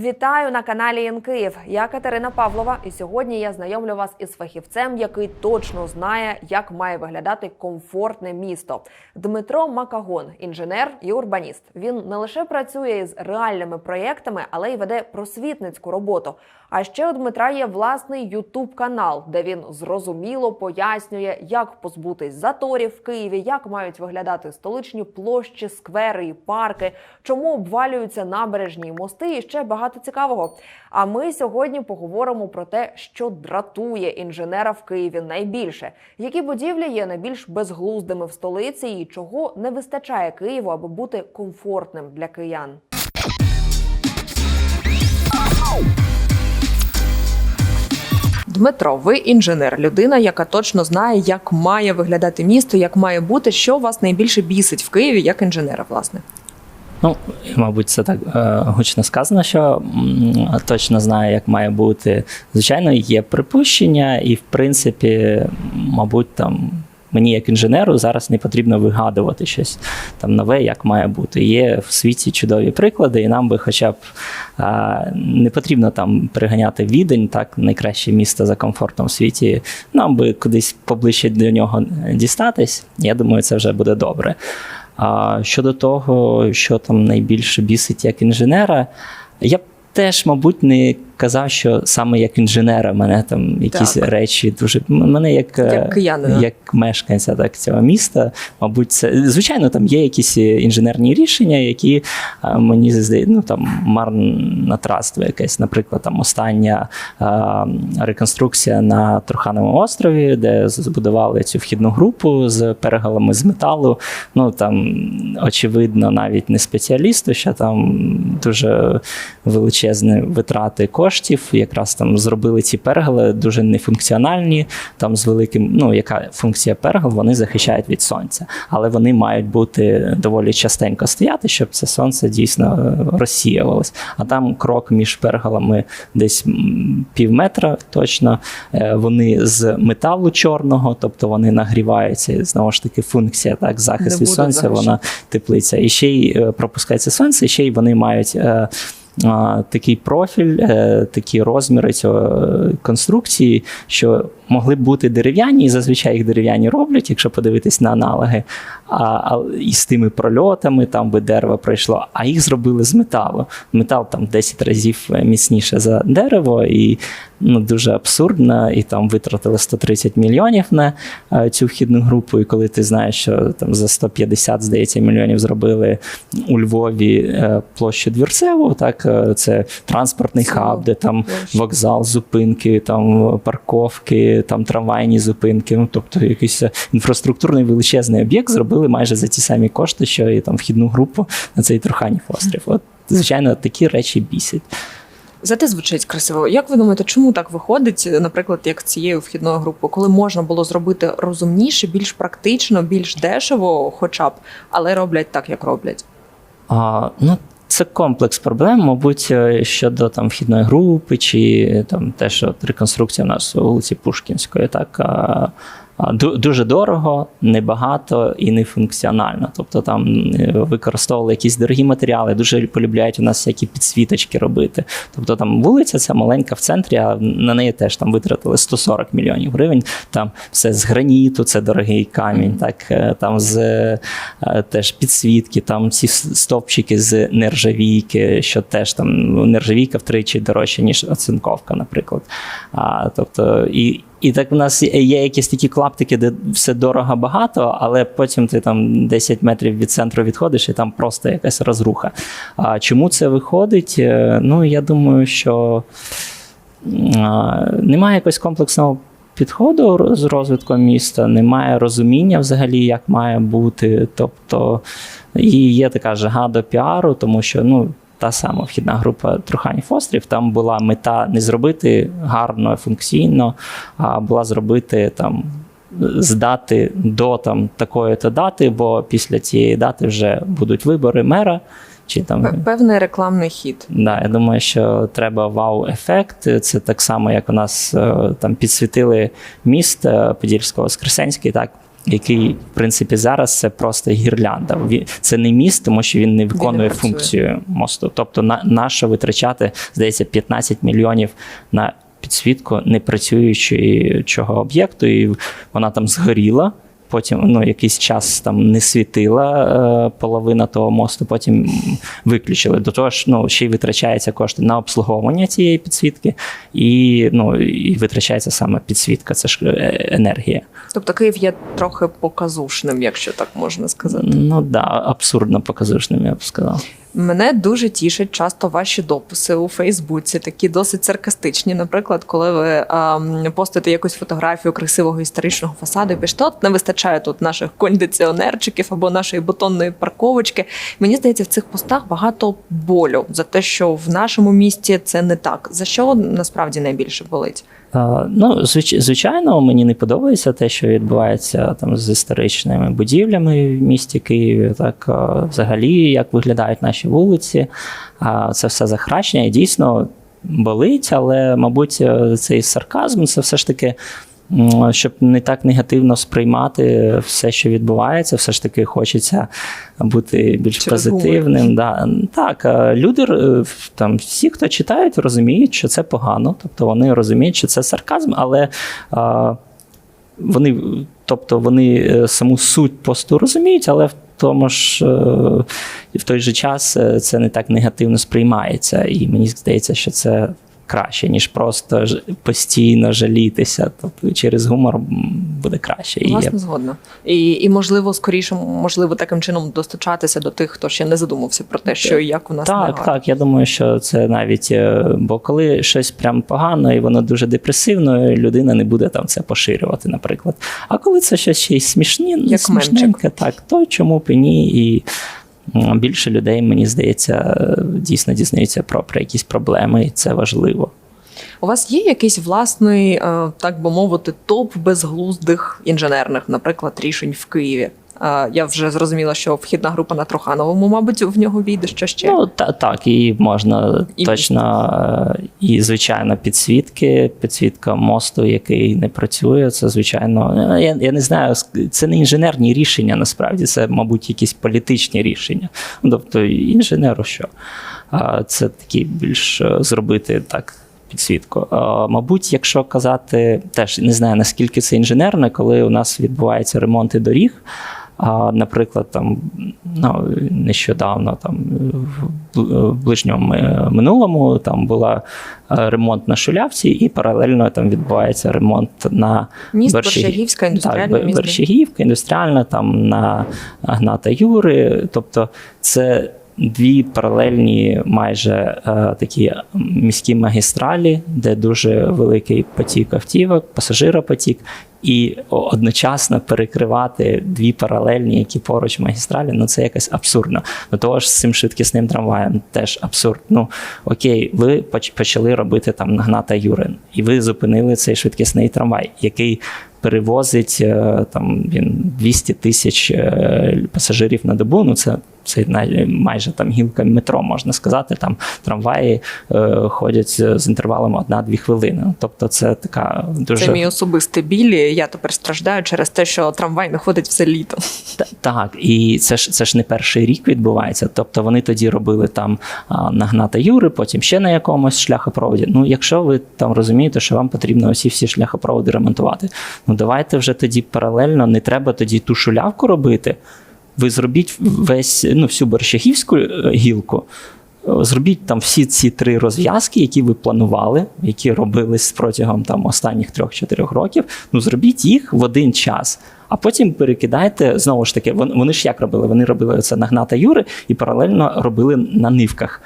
Вітаю на каналі Ін Київ. Я Катерина Павлова, і сьогодні я знайомлю вас із фахівцем, який точно знає, як має виглядати комфортне місто. Дмитро Макагон, інженер і урбаніст. Він не лише працює із реальними проєктами, але й веде просвітницьку роботу. А ще у Дмитра є власний Ютуб канал, де він зрозуміло пояснює, як позбутись заторів в Києві, як мають виглядати столичні площі, сквери і парки, чому обвалюються набережні і мости, і ще багато цікавого. А ми сьогодні поговоримо про те, що дратує інженера в Києві найбільше, які будівлі є найбільш безглуздими в столиці, і чого не вистачає Києву, аби бути комфортним для киян. Дмитро, ви інженер, людина, яка точно знає, як має виглядати місто, як має бути, що вас найбільше бісить в Києві як інженера, власне. Ну, мабуть, це так е, гучно сказано, що точно знаю, як має бути. Звичайно, є припущення, і в принципі, мабуть, там. Мені як інженеру зараз не потрібно вигадувати щось там нове, як має бути. Є в світі чудові приклади, і нам би хоча б а, не потрібно там приганяти відень, так найкраще місто за комфортом в світі. Нам би кудись поближче до нього дістатись. Я думаю, це вже буде добре. А щодо того, що там найбільше бісить як інженера, я б теж, мабуть, не казав, що саме як інженера мене там якісь Так. речі дуже. Мене як, е, Як киянина. як мешканця так, цього міста, мабуть, це звичайно, там є якісь інженерні рішення, які е, мені здається, ну там марнотратство якесь, наприклад, там остання е, реконструкція на Трухановому острові, де збудували цю вхідну групу з перегалами з металу. Ну там очевидно, навіть не спеціалісту, що там дуже величезні витрати коштів. Якраз там зробили ці пергали дуже нефункціональні. Там з великим, ну яка функція пергал, вони захищають від сонця, але вони мають бути доволі частенько стояти, щоб це сонце дійсно е, розсіювалось. А там крок між пергалами десь пів метра точно. Е, Вони з металу чорного, тобто вони нагріваються. І, Знову ж таки, функція так, захист від сонця, захищати. вона теплиця. І ще й е, пропускається сонце, і ще й вони мають. Такий профіль, е, такі розміри цього е, конструкції, що могли б бути дерев'яні, і зазвичай їх дерев'яні роблять, якщо подивитись на аналоги, а, а і з тими прольотами, там би дерево пройшло, а їх зробили з металу. Метал там 10 разів е, міцніше за дерево, і ну, дуже абсурдно, і там витратили 130 мільйонів на е, цю вхідну групу. І коли ти знаєш, що там за 150, здається, мільйонів зробили у Львові е, площу Двірцеву, так це транспортний Це хаб, де там площа. вокзал, зупинки, там парковки, там трамвайні зупинки. Ну тобто якийсь інфраструктурний величезний об'єкт зробили майже за ті самі кошти, що і там вхідну групу на цей Труханів острів. От звичайно, такі речі бісять. Зате звучить красиво. Як ви думаєте, чому так виходить, наприклад, як цією вхідною групою, коли можна було зробити розумніше, більш практично, більш дешево, хоча б, але роблять так, як роблять? А, ну, це комплекс проблем, мабуть, е, щодо там вхідної групи, чи там те, що реконструкція у нас у вулиці Пушкінської, так а, дуже дорого, небагато і нефункціонально. Тобто там е, використовували якісь дорогі матеріали, дуже полюбляють у нас всякі підсвіточки робити. Тобто там вулиця ця маленька в центрі, а на неї теж там витратили 140 мільйонів гривень. Там все з граніту, це дорогий камінь, так е, там з е, теж підсвітки, там ці стовпчики з нержавійки, що теж там ну, нержавійка втричі дорожча, ніж оцинковка, наприклад. А, тобто, і, і так у нас є якісь такі клаптики, де все дорого багато, але потім ти там 10 метрів від центру відходиш, і там просто якась розруха. А чому це виходить? Е, Ну, я думаю, що немає якогось комплексного підходу з розвитком міста, немає розуміння взагалі, як має бути. Тобто, і є така жага до піару, тому що ну. Та сама вхідна група Труханів острів, там була мета не зробити гарно, функційно, а була зробити там. Здати до там такої-то дати, бо після цієї дати вже будуть вибори мера. Чи там Певний рекламний хід. Да, я думаю, що треба вау-ефект. Це так само, як у нас е, там підсвітили міст е, Подільського Воскресенський, так. Який, в принципі, зараз це просто гірлянда. Він- Це не міст, тому що він не виконує працює. функцію мосту. Тобто, на, на що витрачати, здається, 15 мільйонів на підсвітку непрацюючого об'єкту, і вона там згоріла. Потім ну, якийсь час там не світила е, половина того мосту, потім виключили. До того ж, ну, ще й витрачаються кошти на обслуговування цієї підсвітки, і, ну, і витрачається саме підсвітка, це ж е, енергія. Тобто Київ є трохи показушним, якщо так можна сказати. Ну так, да, абсурдно показушним, я б сказав. Мене дуже тішать часто ваші дописи у Фейсбуці, такі досить саркастичні. Наприклад, коли ви ам, постите якусь фотографію красивого історичного фасаду, і пишете, от не вистачає тут наших кондиціонерчиків або нашої бетонної парковочки. Мені здається, в цих постах багато болю за те, що в нашому місті це не так. За що насправді найбільше болить? Ну, звич- звичайно, мені не подобається те, що відбувається там з історичними будівлями в місті Києві. Так, взагалі, як виглядають наші вулиці. Це все захаращення і дійсно болить, але, мабуть, цей сарказм це все ж таки. Щоб не так негативно сприймати все, що відбувається, все ж таки хочеться бути більш Через позитивним. Да. Так, е, люди е, там всі, хто читають, розуміють, що це погано. Тобто вони розуміють, що це сарказм, але а, вони, тобто вони е, саму суть посту розуміють, але в тому ж е, в той же час е, це не так негативно сприймається. І мені здається, що це. Краще, ніж просто ж- постійно жалітися. Тобто через гумор буде краще. І Власне, згодна. І, і можливо, скоріше, можливо, таким чином достучатися до тих, хто ще не задумався про те, що і як у нас не Так, гарно. так. Я думаю, що це навіть е, бо коли щось прям погано і воно дуже депресивно, людина не буде там це поширювати, наприклад. А коли це щось ще й смішні, Як смішненьке, так, то чому б і ні? І більше людей, мені здається, е, дійсно дізнаються про, про якісь проблеми, і це важливо. У вас є якийсь власний, е, так би мовити, топ безглуздих інженерних, наприклад, рішень в Києві? Я вже зрозуміла, що вхідна група на Трухановому, мабуть, в нього війде що ще. Ну, та, так, і можна І точно, е, і звичайно, підсвітки, підсвітка мосту, який не працює, це звичайно. е, Я, я не знаю, це не інженерні рішення, насправді, це, мабуть, якісь політичні рішення. Тобто, інженеру що? Це такі більш е, зробити так. Підсвітку. Мабуть, якщо казати, теж не знаю наскільки це інженерне, коли у нас відбуваються ремонти доріг. А, наприклад, там ну, нещодавно там в ближньому е, минулому там була е, ремонт на Шулявці, і паралельно там відбувається ремонт на Міст Борщагівська, індустріальний так, Бершагівка, індустріальна, там на Гната Юри. Тобто це дві паралельні майже е, такі міські магістралі, де дуже великий потік автівок, пасажиропотік, і одночасно перекривати дві паралельні, які поруч магістралі, ну це якось абсурдно. До того ж, з цим швидкісним трамваєм теж абсурд. Ну окей, ви поч- почали робити там нагната Юрин, і ви зупинили цей швидкісний трамвай, який перевозить е, там він 200 тисяч е, пасажирів на добу. Ну це, це майже там гілка метро, можна сказати. Там трамваї е, ходять з інтервалом 1-2 хвилини. Тобто, це така дуже Це мій особистий біль. Я тепер страждаю через те, що трамвай не ходить все літо. Та- Так, і це ж це ж не перший рік відбувається. Тобто вони тоді робили там а, на Юри, потім ще на якомусь шляхопроводі. Ну, якщо ви там розумієте, що вам потрібно усі всі шляхопроводи ремонтувати, ну давайте вже тоді паралельно, не треба тоді ту шулявку робити. Ви зробіть весь ну, всю борщагівську е, гілку. е, Зробіть там всі ці три розв'язки, які ви планували, які робились протягом там останніх трьох-чотирьох років. Ну зробіть їх в один час. А потім перекидайте знову ж таки. Вони, вони ж як робили? Вони робили це на Гната Юри і паралельно робили на нивках.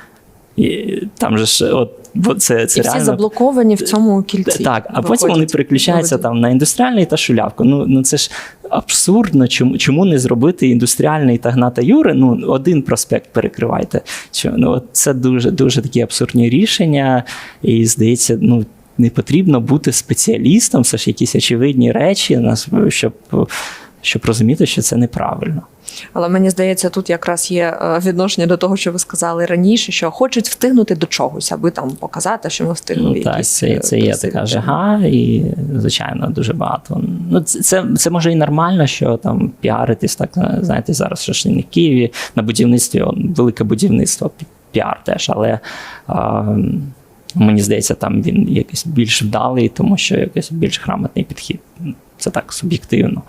І там же ж, от це, це і всі заблоковані в цьому кільці. Так, а потім вони переключаються там на індустріальний та шулявку. Ну, ну це ж абсурдно. Чому, чому не зробити індустріальний та гната Юри? Ну, один проспект перекривайте. Що, ну, от це дуже, дуже такі абсурдні рішення. І здається, ну. Не потрібно бути спеціалістом, це ж якісь очевидні речі, щоб, щоб розуміти, що це неправильно. Але мені здається, тут якраз є е, відношення до того, що ви сказали раніше, що хочуть встигнути до чогось, аби там показати, що ми встигли Ну, так, якісь це, е, це є така жага, і звичайно дуже багато. Ну, це, це, це може і нормально, що там піаритись, так знаєте, зараз що ж не в Києві на будівництві, он, велике будівництво, піар теж, але а, мені здається, там він якийсь більш вдалий, тому що якийсь більш грамотний підхід. Це так суб'єктивно.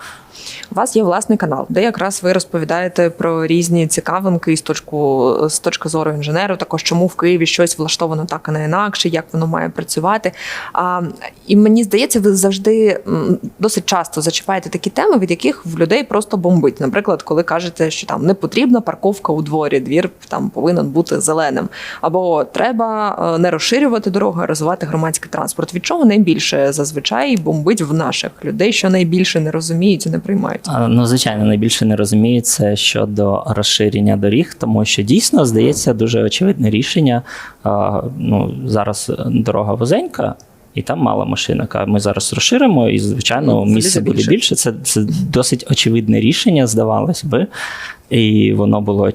У вас є власний канал, де якраз ви розповідаєте про різні цікавинки з точку з точки зору інженеру, також чому в Києві щось влаштовано так, а не інакше, як воно має працювати. А, і мені здається, ви завжди досить часто зачіпаєте такі теми, від яких в людей просто бомбить. Наприклад, коли кажете, що там не потрібна парковка у дворі, двір там повинен бути зеленим, або треба е, не розширювати дорогу, а розвивати громадський транспорт. Від чого найбільше зазвичай бомбить в наших людей, що найбільше не розуміють не приймають. Ну, звичайно, найбільше не розуміється щодо розширення доріг, тому що дійсно здається дуже очевидне рішення. Ну, зараз дорога вузенька. І там мала машинок. А ми зараз розширимо, і звичайно, Ну, місце буде більше. більше. Це, це досить очевидне рішення, здавалось би. І воно було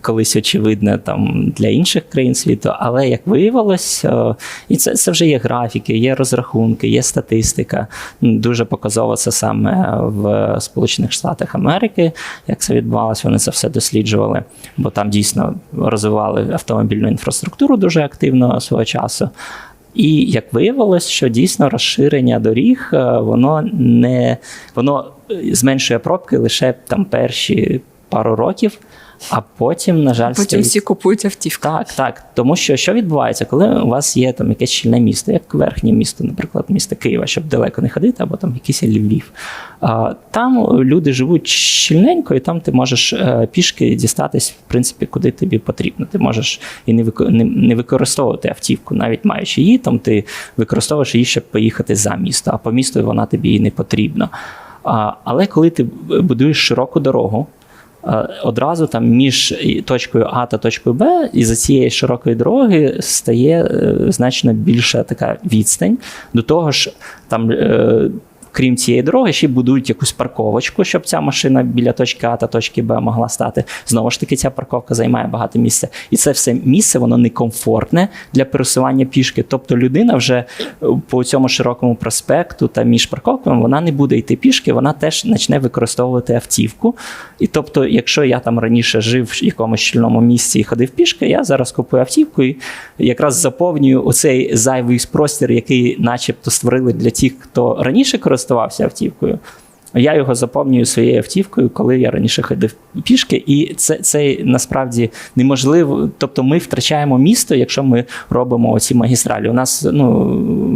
колись очевидне там для інших країн світу. Але як виявилось, е, і це, це вже є графіки, є розрахунки, є статистика. Дуже показово це саме в Сполучених Штатах Америки, як це відбувалося. Вони це все досліджували, бо там дійсно розвивали автомобільну інфраструктуру дуже активно свого часу. І як виявилось, що дійсно розширення доріг е, воно не воно е, зменшує пробки лише там перші пару років, а потім, на жаль, Потім стають- всі купують автівки. так, так. Тому що що відбувається, коли у вас є там якесь щільне місто, як верхнє місто, наприклад, місто Києва, щоб далеко не ходити, або там якийсь Львів. Там люди живуть щільненько, і там ти можеш е, пішки дістатись, в принципі, куди тобі потрібно. Ти можеш і не, вико- не, не використовувати автівку, навіть маючи її, там ти використовуєш її, щоб поїхати за місто, а по місту вона тобі і не потрібна. Але коли ти будуєш широку дорогу, одразу там між точкою А та точкою Б і за цієї широкої дороги стає е, значно більша така відстань. До того ж, там. Крім цієї дороги, ще будують якусь парковочку, щоб ця машина біля точки А та точки Б могла стати. Знову ж таки, ця парковка займає багато місця. І це все місце воно некомфортне для пересування пішки. Тобто людина вже е, по цьому широкому проспекту та між парковками вона не буде йти пішки, вона теж почне використовувати автівку. І тобто, якщо я там раніше жив в якомусь щільному місці і ходив пішки, я зараз купую автівку і якраз заповнюю оцей зайвий простір, який, начебто, створили для тих, хто раніше користувався автівкою. Я його заповнюю своєю автівкою, коли я раніше ходив пішки, і це, це насправді неможливо. Тобто, ми втрачаємо місто, якщо ми робимо оці магістралі. У нас ну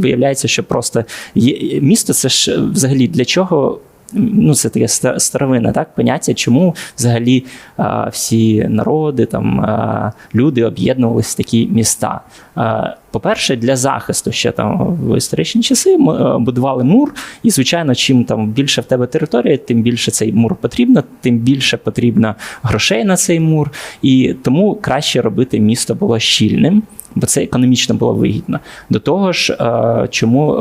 виявляється, що просто є місто це ж взагалі для чого ну, це таке ста- старовинне так, поняття, чому взагалі а, всі народи, там, а, люди об'єднувалися в такі міста. А, по-перше, для захисту ще там в історичні часи будували мур, і, звичайно, чим там більше в тебе територія, тим більше цей мур потрібно, тим більше потрібно грошей на цей мур. І тому краще робити місто було щільним, бо це економічно було вигідно. До того ж, чому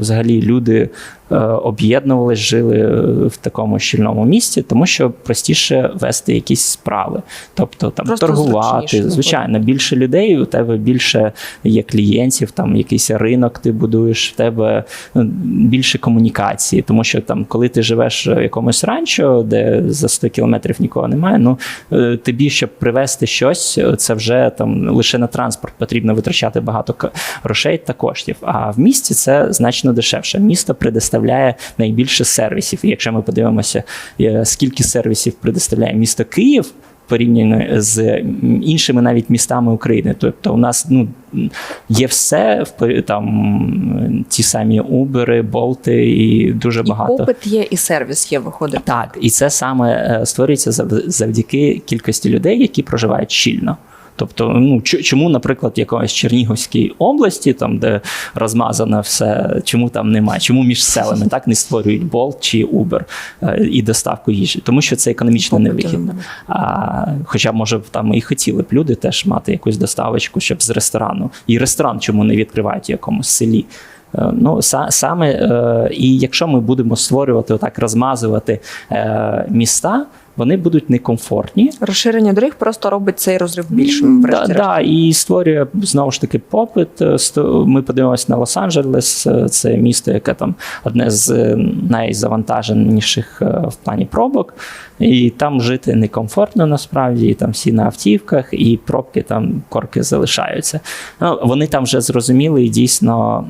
взагалі люди об'єднувались, жили е, в такому щільному місці, тому що простіше вести якісь справи, тобто там Просто торгувати, звичайно, більше людей, у тебе більше є клієнтів, там якийсь ринок ти будуєш, в тебе ну, більше комунікації, тому що там, коли ти живеш в якомусь ранчо, де за 100 кілометрів нікого немає, ну е, тобі, щоб привезти щось, це вже там лише на транспорт потрібно витрачати багато грошей та коштів. А в місті це значно дешевше. Місто предоставляє найбільше сервісів. І якщо ми подивимося, е, скільки сервісів предоставляє місто Київ. Порівняно з іншими навіть містами України. Тобто у нас ну, є все, там ті самі Uber, Болти і дуже І багато. попит є, і сервіс є, виходить. Так, і це саме е, створюється завдяки кількості людей, які проживають щільно. Тобто, ну чому, наприклад, в якомусь Чернігівській області, там де розмазане все, чому там немає, чому між селами так не створюють Bolt чи Uber е, і доставку їжі? Тому що це економічно невигідно. А, хоча, може, там і хотіли б люди теж мати якусь доставочку, щоб з ресторану. І ресторан чому не відкривають в якомусь селі. Е, Ну, са- саме, е, і якщо ми будемо створювати, отак розмазувати міста, вони будуть некомфортні. Розширення доріг просто робить цей розрив більшим. Да, врешті-решт. да, і створює знову ж таки попит. Е, Ми подивимося на Лос-Анджелес. Е, Це місто, яке там одне з е, найзавантаженіших в плані пробок. І там жити некомфортно насправді, і там всі на автівках, і пробки там корки залишаються. Ну, вони там вже зрозуміли і дійсно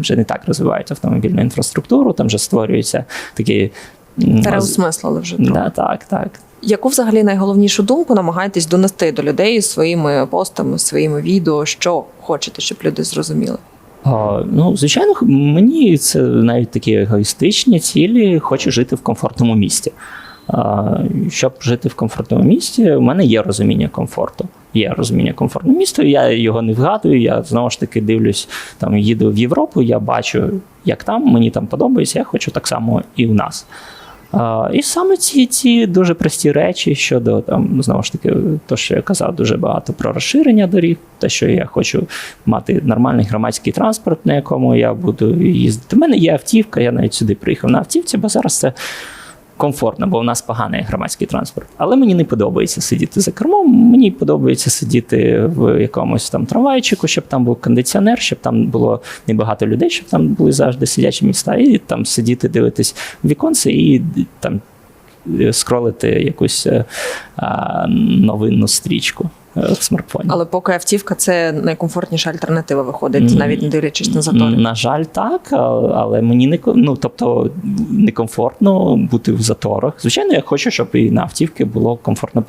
вже не так розвивають автомобільну інфраструктуру, там вже створюються такі. Переосмислили вже трохи. Да, так, так. Яку взагалі найголовнішу думку намагаєтесь донести до людей своїми постами, своїми відео, що хочете, щоб люди зрозуміли? А, ну, звичайно, мені це навіть такі егоїстичні цілі. Хочу жити в комфортному місті. А, щоб жити в комфортному місті, у мене є розуміння комфорту. Є розуміння комфортного міста, я його не вгадую. Я знову ж таки дивлюсь, там їду в Європу, я бачу, як там, мені там подобається, я хочу так само і в нас. І саме ці, ці дуже прості речі щодо там, знову ж таки, то, що я казав, дуже багато про розширення доріг, те, що я хочу мати нормальний громадський транспорт, на якому я буду їздити. У мене є автівка, я навіть сюди приїхав на автівці, бо зараз це комфортно, бо в нас поганий громадський транспорт. Але мені не подобається сидіти за кермом. Мені подобається сидіти в якомусь там трамвайчику, щоб там був кондиціонер, щоб там було небагато людей, щоб там були завжди сидячі міста, і там сидіти, дивитись віконце і там е, скролити якусь е, а, новинну стрічку в смартфоні. Але поки автівка це найкомфортніша альтернатива виходить, навіть не дивлячись на затори. На жаль, так, але мені не ну, тобто некомфортно бути в заторах. Звичайно, я хочу, щоб і на автівки було комфортно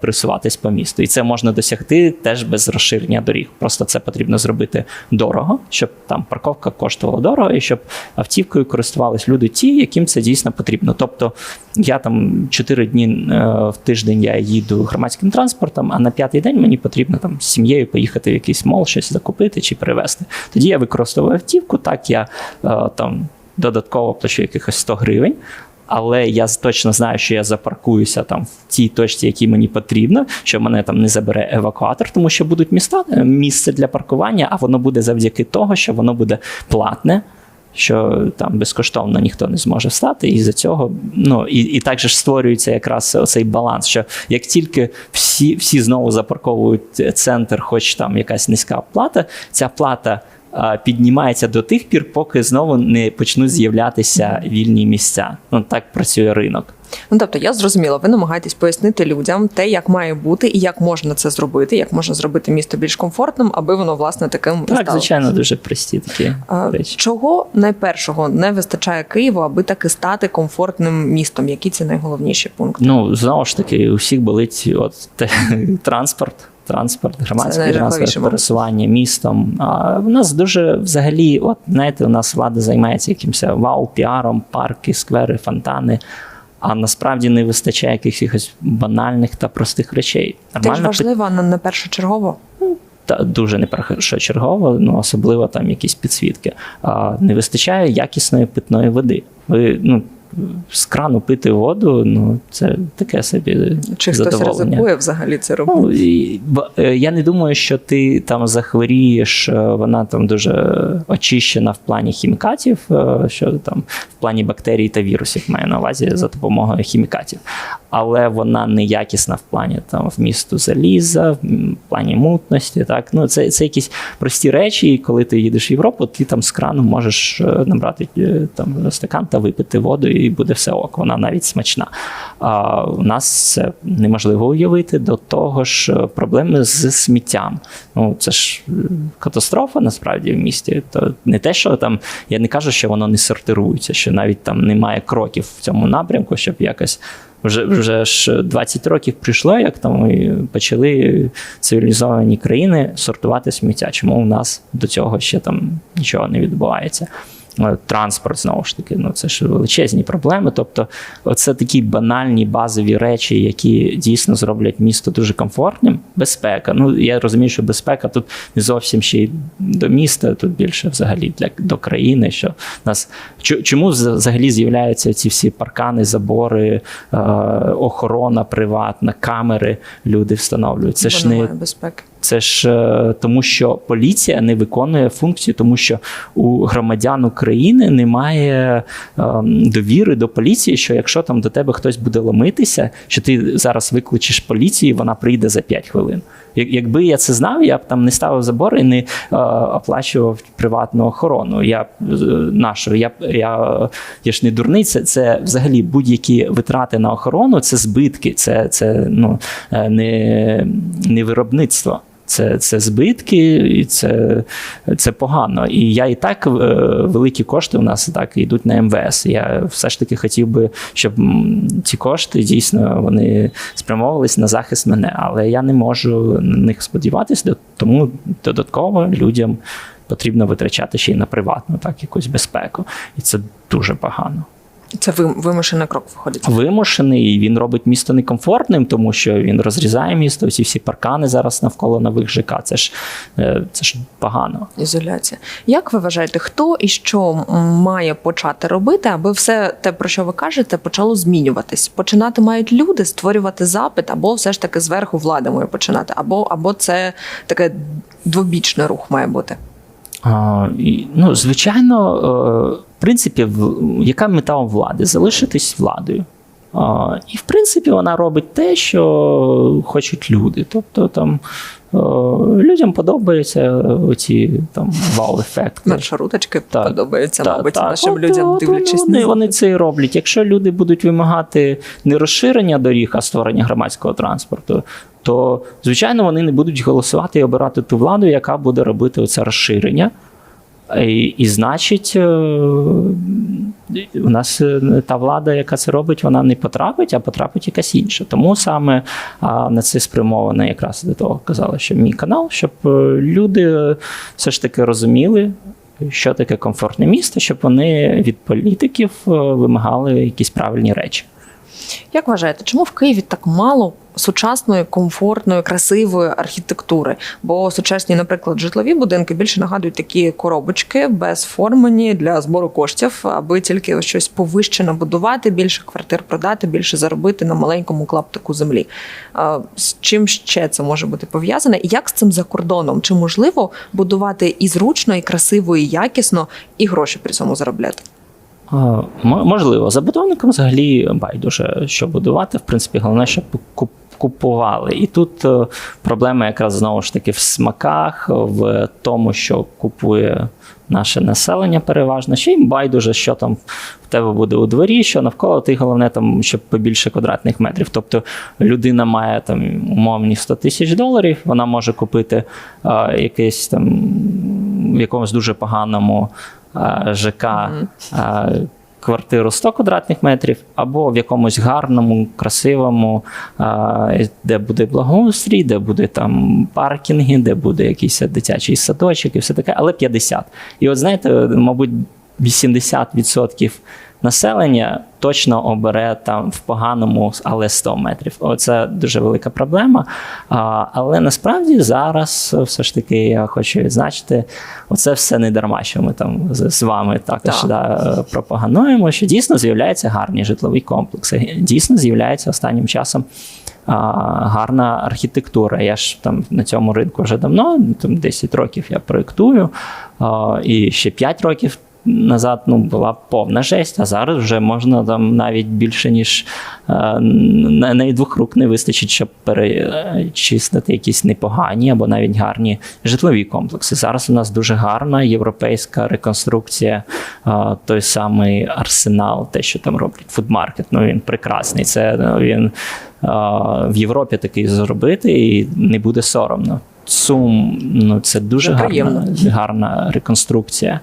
пересуватись по місту. І це можна досягти теж без розширення доріг. Просто це потрібно зробити дорого, щоб там парковка коштувала дорого, і щоб автівкою користувались люди ті, яким це дійсно потрібно. Тобто я там 4 дні е, в тиждень я їду громадським транспортом, а на п'ятий день мені потрібно там з сім'єю поїхати в якийсь мол, щось закупити чи перевезти. Тоді я використовую автівку, так я е, там додатково плачу якихось 100 гривень. Але я точно знаю, що я запаркуюся там в тій точці, якій мені потрібно, що мене там не забере евакуатор, тому що будуть міста е, місце для паркування, а воно буде завдяки того, що воно буде платне. Що там безкоштовно ніхто не зможе встати, і за цього ну і, і так же ж створюється якраз оцей баланс. Що як тільки всі, всі знову запарковують центр, хоч там якась низька плата, ця плата піднімається до тих пір, поки знову не почнуть з'являтися вільні місця. Ну так працює ринок. Ну тобто, я зрозуміла, ви намагаєтесь пояснити людям те, як має бути і як можна це зробити, як можна зробити місто більш комфортним, аби воно власне таким Так, стало. звичайно, дуже прості такі А, речі. Чого найпершого не вистачає Києву, аби таки стати комфортним містом? Які це найголовніші пункти? Ну знову ж таки, у всіх болить от те, транспорт. Транспорт, громадський транспорт, пересування містом. А в нас дуже взагалі, от знаєте, у нас влада займається якимось вау, піаром, парки, сквери, фонтани. А насправді не вистачає якихось банальних та простих речей. Нормально важливо, а не не першочергово. та дуже не першочергово, ну особливо там якісь підсвітки. А не вистачає якісної питної води. Ви ну з крану пити воду, ну це таке собі Чи хтось задоволення. ризикує взагалі це робити? Ну, і, бо, е, я не думаю, що ти там захворієш, е, вона там дуже очищена в плані хімікатів, е, що там в плані бактерій та вірусів маю на увазі за допомогою хімікатів. Але вона неякісна в плані там вмісту заліза, в плані мутності. Так? Ну, це, це якісь прості речі, і коли ти їдеш в Європу, ти там з крану можеш набрати там стакан та випити воду, і буде все ок. Вона навіть смачна. А у нас це неможливо уявити. До того ж, е, проблеми з сміттям. Ну це ж е, катастрофа насправді в місті. То не те, що там я не кажу, що воно не сортирується, що навіть там немає кроків в цьому напрямку, щоб якось. Вже вже ж 20 років прийшло, як там і почали цивілізовані країни сортувати сміття. Чому у нас до цього ще там нічого не відбувається? Е, Транспорт знову ж таки, ну це ж величезні проблеми. Тобто, це такі банальні базові речі, які дійсно зроблять місто дуже комфортним. Безпека. Ну я розумію, що безпека тут не зовсім ще й до міста, тут більше взагалі для до країни. Що нас чому взагалі з'являються ці всі паркани, забори, е, охорона приватна, камери люди встановлюють. Це Бо ж не безпеки. Це ж е, тому, що поліція не виконує функцію, тому що у громадян України немає е, довіри до поліції, що якщо там до тебе хтось буде ломитися, що ти зараз викличеш поліцію, вона прийде за 5 хвилин. Як- Якби я це знав, я б там не ставив забори і не е, оплачував приватну охорону. Я нашу, я, я, я ж не дурний. Це, це взагалі будь-які витрати на охорону, це збитки, це, це ну, не, не виробництво. Це, це збитки, і це, це погано. І я і так е, великі кошти у нас так йдуть на МВС. Я все ж таки хотів би, щоб ці кошти дійсно вони спрямовувались на захист мене, але я не можу на них сподіватися, тому додатково людям потрібно витрачати ще й на приватну так якусь безпеку, і це дуже погано. Це вимушений крок виходить. Вимушений, і він робить місто некомфортним, тому що він розрізає місто. Ці всі паркани зараз навколо нових ЖК. Це ж е, це ж погано. Ізоляція. Як ви вважаєте, хто і що має почати робити, аби все те, про що ви кажете, почало змінюватись? Починати мають люди створювати запит, або все ж таки зверху влада має починати, або, або це таке двобічний рух має бути. Ну, звичайно, е, в принципі, яка мета у влади? Залишитись владою. І, в принципі, вона робить те, що хочуть люди. Тобто там е, людям подобаються оці там вау-ефекти. Маршруточки Так. подобаються, Та- мабуть, так, нашим от- людям, дивлячись вони, вони це і роблять. Якщо люди будуть вимагати не розширення доріг, а створення громадського транспорту, то звичайно вони не будуть голосувати і обирати ту владу, яка буде робити оце розширення. І, і значить, е, у нас е, та влада, яка це робить, вона не потрапить, а потрапить якась інша. Тому саме на це спрямовано якраз до того казали, що мій канал, щоб е, люди все ж таки розуміли, що таке комфортне місто, щоб вони від політиків вимагали якісь правильні речі. Як вважаєте, чому в Києві так мало сучасної, комфортної, красивої архітектури? Бо сучасні, наприклад, житлові будинки більше нагадують такі коробочки безформені для збору коштів, аби тільки щось повище набудувати, більше квартир продати, більше заробити на маленькому клаптику землі. З чим ще це може бути пов'язане? Як з цим за кордоном? Чи можливо будувати і зручно, і красиво, і якісно, і гроші при цьому заробляти? Можливо, забудовникам взагалі байдуже, що будувати. В принципі, головне, щоб купували. І тут е, проблема якраз знову ж таки в смаках, в тому, що купує наше населення переважно. Ще їм байдуже, що там в тебе буде у дворі, що навколо ти головне там, щоб побільше квадратних метрів. Тобто людина має там умовні 100 тисяч доларів, вона може купити а, якесь там в якомусь дуже поганому ЖК квартиру 100 квадратних метрів, або в якомусь гарному, красивому, де буде благоустрій, де буде там паркінги, де буде якийсь дитячий садочок і все таке, але 50. І от знаєте, мабуть, 80% населення точно обере там в поганому, але 100 метрів. Оце дуже велика проблема. А, але насправді зараз все ж таки я хочу відзначити, оце все не дарма, що ми там з, з вами також Так. да, пропагандуємо, що дійсно з'являються гарні житлові комплекси. Дійсно з'являється останнім часом. а, Гарна архітектура. Я ж там на цьому ринку вже давно, там 10 років я проєктую, а, і ще 5 років назад ну, була повна жесть, а зараз вже можна там навіть більше, ніж е, на, на двох рук не вистачить, щоб перечислити якісь непогані або навіть гарні житлові комплекси. Зараз у нас дуже гарна європейська реконструкція, е, той самий арсенал, те, що там роблять фудмаркет. Ну він прекрасний. Це ну, він е, в Європі такий зробити і не буде соромно. Сум, ну це дуже Це гарна, гарна реконструкція.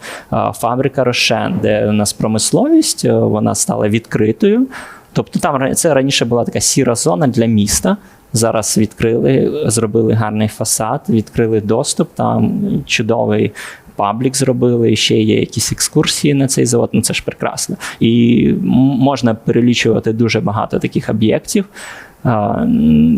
Фабрика Рошен, де у нас промисловість, е, вона стала відкритою. Тобто там це раніше була така сіра зона для міста. Зараз відкрили, зробили гарний фасад, відкрили доступ, там чудовий паблік зробили, ще є якісь екскурсії на цей завод. Ну це ж прекрасно. І можна перелічувати дуже багато таких об'єктів.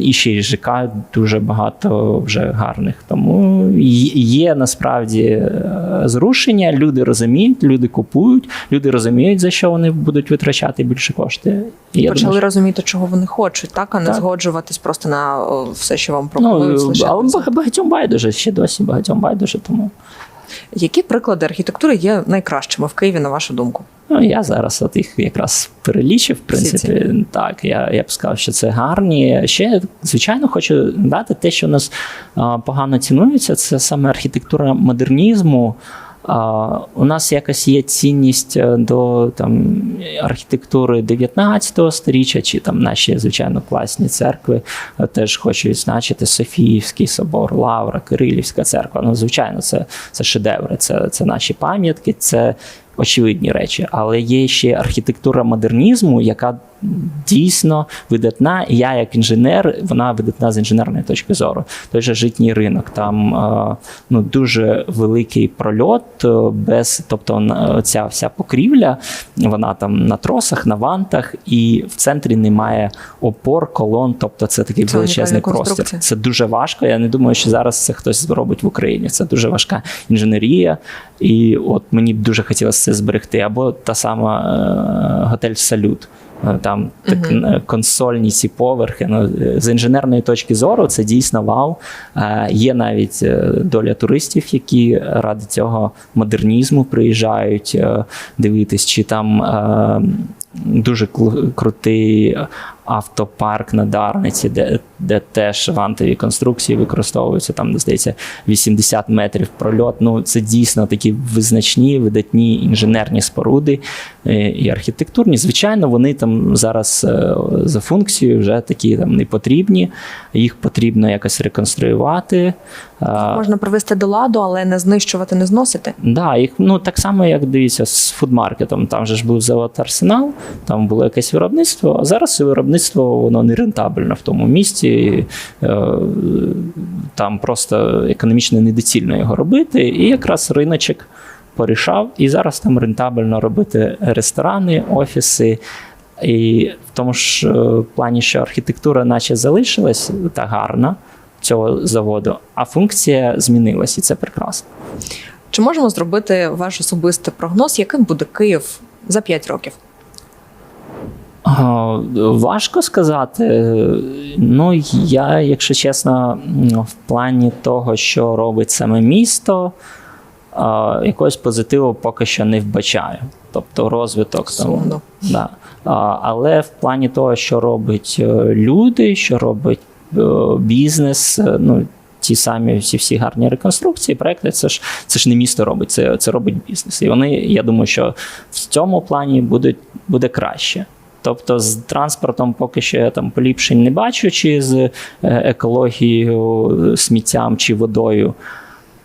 І ще й ЖК дуже багато вже гарних. Тому є насправді е, зрушення. Люди розуміють, люди купують, люди розуміють, за що вони будуть витрачати більше кошти. І я Почали думаю, що- розуміти, чого вони хочуть, так, а не Так. згоджуватись просто на все, що вам пропонують. ну, але багатьом байдуже, ще досі багатьом байдуже. Тому Які приклади архітектури є найкращими в Києві, на вашу думку? Ну, я зараз от їх якраз перелічив. В принципі, так, я, я б сказав, що це гарні. Ще, звичайно, хочу дати те, що у нас а, погано цінується, це саме архітектура модернізму. У нас якась є цінність е, до там, архітектури 19 сторіччя, чи там наші, звичайно, класні церкви. Е, Теж хочу відзначити Софіївський собор, Лавра, Кирилівська церква. Ну, звичайно, це, це шедеври, це, це наші пам'ятки, це очевидні речі. Але є ще архітектура модернізму, яка дійсно видатна. І я, як інженер, вона видатна з інженерної точки зору. Той же житній ринок, там е, ну, дуже великий прольот, е, без, тобто ця вся покрівля, вона там на тросах, на вантах, і в центрі немає опор, колон, тобто це такий Це величезний простір. Це дуже важко. Я не думаю, що зараз це хтось зробить в Україні. Це дуже важка інженерія. І от мені б дуже хотілося це зберегти. Або та сама е, готель Салют. Е, Там так, е, консольні ці поверхи. Ну, з інженерної точки зору це дійсно вау. Е, Є навіть доля туристів, які ради цього модернізму приїжджають е, дивитись, чи там е, дуже крутий автопарк на Дарниці, де, де теж вантові конструкції використовуються. Там, здається, 80 метрів прольот. Ну, це дійсно такі визначні, видатні інженерні споруди е, і архітектурні. Звичайно, вони там зараз е, за функцією вже такі там не потрібні. Їх потрібно якось реконструювати. Е, Можна привести до ладу, але не знищувати, не зносити. Да, їх ну так само, як дивіться, з фудмаркетом. Там же ж був завод Арсенал, там було якесь виробництво. А зараз виробництво воно не рентабельно в тому місці. Е, там просто економічно недоцільно його робити. І якраз риночок порішав. І зараз там рентабельно робити ресторани, офіси. І в тому ж е, плані, що архітектура, наче залишилась та гарна цього заводу, а функція змінилась, і це прекрасно. Чи можемо зробити ваш особистий прогноз, яким буде Київ за 5 років? Важко сказати. Ну, я, якщо чесно, в плані того, що робить саме місто, якогось позитиву поки що не вбачаю. Тобто розвиток там. Да. Але в плані того, що робить е, люди, що робить е, бізнес, е, ну. Ті самі всі всі гарні реконструкції, проекти, це ж це ж не місто робить, це, це робить бізнес. І вони, я думаю, що в цьому плані будуть, буде краще. Тобто з транспортом поки що я там поліпшень не бачу, чи з е, екологією, сміттям чи водою.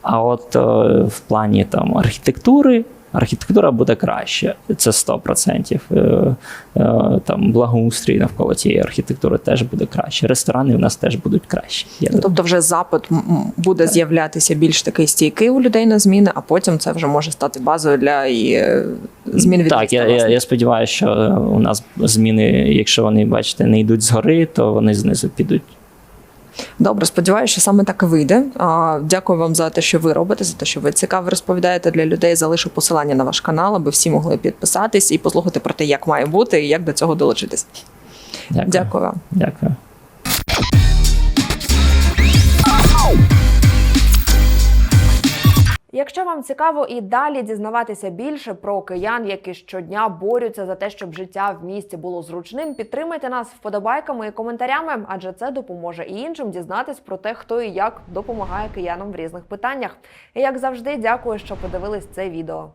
А от е, в плані там архітектури, архітектура буде краще. Це 100%. Е, е, Там благоустрій навколо цієї архітектури теж буде краще. Ресторани в нас теж будуть кращі. Я думаю. Тобто, вже запит буде з'являтися більш такий стійкий у людей на зміни, а потім це вже може стати базою для і е, змін від Так, я, я, я сподіваюся, що у нас зміни, якщо вони, бачите, не йдуть згори, то вони знизу підуть. Добре, сподіваюся, що саме так і вийде. Дякую вам за те, що ви робите, за те, що ви цікаво розповідаєте для людей. Залишу посилання на ваш канал, аби всі могли підписатись і послухати про те, як має бути і як до цього долучитись. Дякую. Дякую вам. Дякую. Якщо вам цікаво і далі дізнаватися більше про киян, які щодня борються за те, щоб життя в місті було зручним, підтримайте нас вподобайками і коментарями, адже це допоможе і іншим дізнатись про те, хто і як допомагає киянам в різних питаннях. І як завжди, дякую, що подивились це відео.